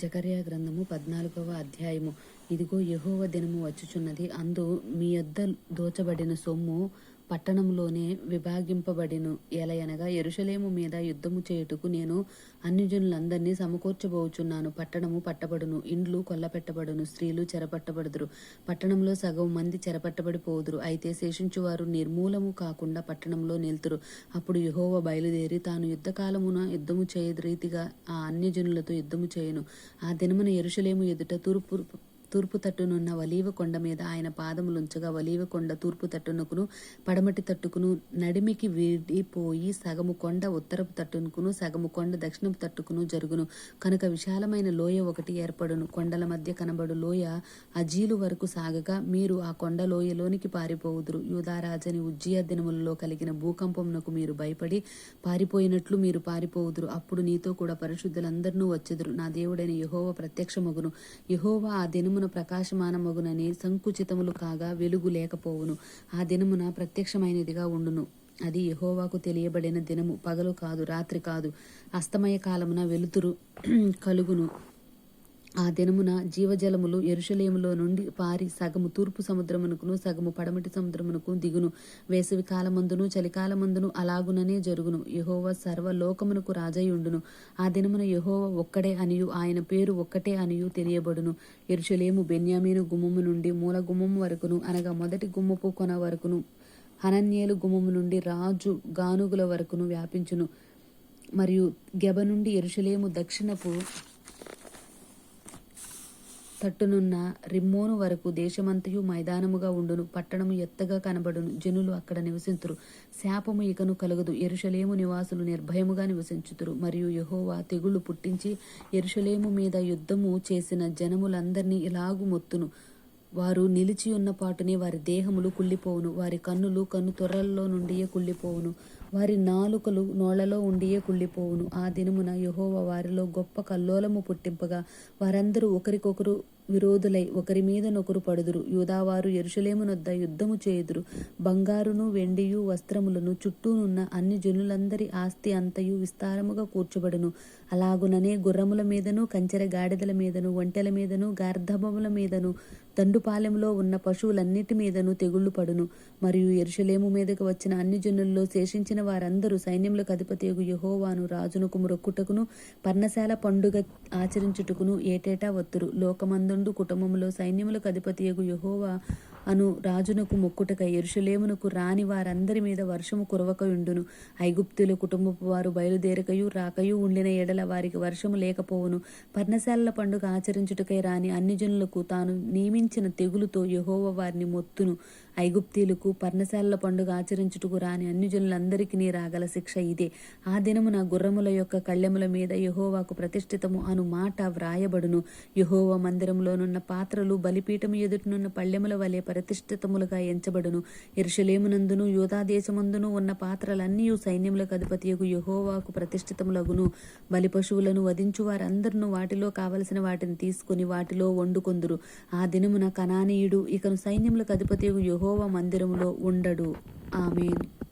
జకర్యా గ్రంథము పద్నాలుగవ అధ్యాయము. ఇదిగో యహోవ దినము వచ్చుచున్నది. అందు మీ యొద్ద దోచబడిన సొమ్ము పట్టణంలోనే విభాగింపబడిను. ఎలయనగా ఎరుషలేము మీద యుద్ధము చేయుటకు నేను అన్యజనులందరినీ సమకూర్చబోచున్నాను. పట్టణము పట్టబడును. ఇండ్లు కొల్లపెట్టబడును. స్త్రీలు చెరపట్టబడుదురు. పట్టణంలో సగం మంది చెరపట్టబడిపోదురు. అయితే శేషించువారు నిర్మూలము కాకుండా పట్టణంలో నిలుతురు. అప్పుడు యుహోవ బయలుదేరి తాను యుద్ధకాలమున యుద్ధము చేయదు రీతిగా ఆ అన్యజనులతో యుద్ధము చేయను. ఆ దినమున ఎరుషలేము ఎదుట తూర్పు తూర్పు తట్టునున్న వలీవ కొండ మీద ఆయన పాదములుంచగా వలీవ కొండ తూర్పు తట్టునకును పడమటి తట్టుకును నడిమికి విడిపోయి సగము కొండ ఉత్తరపు తట్టునకును సగము కొండ దక్షిణపు తట్టుకును జరుగును. కనుక విశాలమైన లోయ ఒకటి ఏర్పడును. కొండల మధ్య కనబడు లోయ అజీలు వరకు సాగగా మీరు ఆ కొండ లోయలోనికి పారిపోవుదురు. యూదారాజని ఉజ్జయ దినములలో కలిగిన భూకంపమునకు మీరు భయపడి పారిపోయినట్లు మీరు పారిపోవుదురు. అప్పుడు నీతో కూడా పరిశుద్ధులందరినూ వచ్చెదురు. నా దేవుడైన యహోవ ప్రత్యక్షమగును. యహోవా ఆ దినమున ప్రకాశమానమగునని సంకుచితములు కాగా వెలుగు లేకపోవును. ఆ దినమున ప్రత్యక్షమైనదిగా ఉండును. అది యహోవాకు తెలియబడిన దినము. పగలు కాదు రాత్రి కాదు. అస్తమయ కాలమున వెలుతురు కలుగును. ఆ దినమున జీవజలములు ఎరుషలేములో నుండి పారి సగము తూర్పు సముద్రమునకును సగము పడమటి సముద్రమునకు దిగును. వేసవి కాలమందును చలికాలమందును అలాగుననే జరుగును. యహోవ సర్వలోకమునకు రాజయుండును. ఆ దినమున యహోవ ఒక్కడే అనియు ఆయన పేరు ఒక్కటే అనియు తెలియబడును. ఎరుషలేము బెన్యామీను గుమ్మము నుండి మూల గుమ్మము వరకును అనగా మొదటి గుమ్మపు కొన వరకును హనన్యేలు గుమ్మము నుండి రాజు గానుగుల వరకును వ్యాపించును. మరియు గెబ నుండి ఎరుషలేము దక్షిణపు తట్టునున్న రిమ్మోను వరకు దేశమంతయు మైదానముగా ఉండును. పట్టణము ఎత్తగా కనబడును. జనులు అక్కడ నివసింతురు. శాపము ఇకను కలుగదు. ఎరుషలేము నివాసులు నిర్భయముగా నివసించుతురు. మరియు యహోవా తెగుళ్ళు పుట్టించి ఎరుషలేము మీద యుద్ధము చేసిన జనములందరినీ ఇలాగు మొత్తును వారు నిలిచి ఉన్న పాటునే వారి దేహములు కుళ్ళిపోవును. వారి కన్నులు కన్ను తొర్రల్లో నుండియే కుళ్ళిపోవును. వారి నాలుకలు నోళ్ళలో ఉండియే కుళ్ళిపోవును. ఆ దినమున యహోవ వారిలో గొప్ప కల్లోలము పుట్టింపగా వారందరూ ఒకరికొకరు విరోధులై ఒకరి మీదనొకరు పడుదురు. యూదావారు ఎరుషలేమునొద్ద యుద్ధము చేయుదురు. బంగారును వెండియు వస్త్రములను చుట్టూనున్న అన్ని జనులందరి ఆస్తి అంతయు విస్తారముగా కూర్చబడును. అలాగుననే గుర్రముల మీదను కంచెర గాడిదల మీదను ఒంటెల మీదను గార్ధబముల మీదను దండుపాలెంలో ఉన్న పశువులన్నిటి మీదను తెగుళ్ళు పడును. మరియు ఎరుషలేము మీదకు వచ్చిన అన్ని జనుల్లో శేషించిన వారందరూ సైన్యములకు అధిపతియగు యహోవాను రాజునకు మొక్కుటకును పర్ణశాల పండుగ ఆచరించుటకును ఏటేటా వత్తురు. లోకమందుండు కుటుంబములో సైన్యములకు అధిపతియగు యహోవా అను రాజునకు మొక్కుటక ఎరుషలేమునకు రాని వారందరి మీద వర్షము కురవకయుండును. ఐగుప్తుల కుటుంబపు వారు బయలుదేరకయు రాకయు ఉండిన ఎడల వారికి వర్షము లేకపోవును. పర్ణశాలల పండుగ ఆచరించుటకై రాని అన్ని జనులకు తాను నియమించిన తెగులుతో యహోవ వారిని మొత్తును. ఐగుప్తీలకు పర్ణశాలల పండుగ ఆచరించుటకు రాని అన్ని జనులందరికీ రాగల శిక్ష ఇదే. ఆ దినమున గుర్రముల యొక్క కళ్ళెముల మీద యహోవాకు ప్రతిష్ఠితము అను మాట వ్రాయబడును. యహోవ మందిరంలోనున్న పాత్రలు బలిపీఠము ఎదుటనున్న పళ్ళెముల వలె ప్రతిష్ఠితములుగా ఎంచబడును. ఇరుషలేమునందును యోధాదేశమందును ఉన్న పాత్రలన్నీ సైన్యములకు అధిపతియకు యహోవాకు ప్రతిష్ఠితములగును. బలి పశువులను వధించు వారందరూ వాటిలో కావలసిన వాటిని తీసుకుని వాటిలో వండుకొందురు. ఆ దినమున కనానీయుడు ఇకను సైన్యములకు అధిపతియకు యహోవా మందిరములో ఉండడు. ఆమెన్.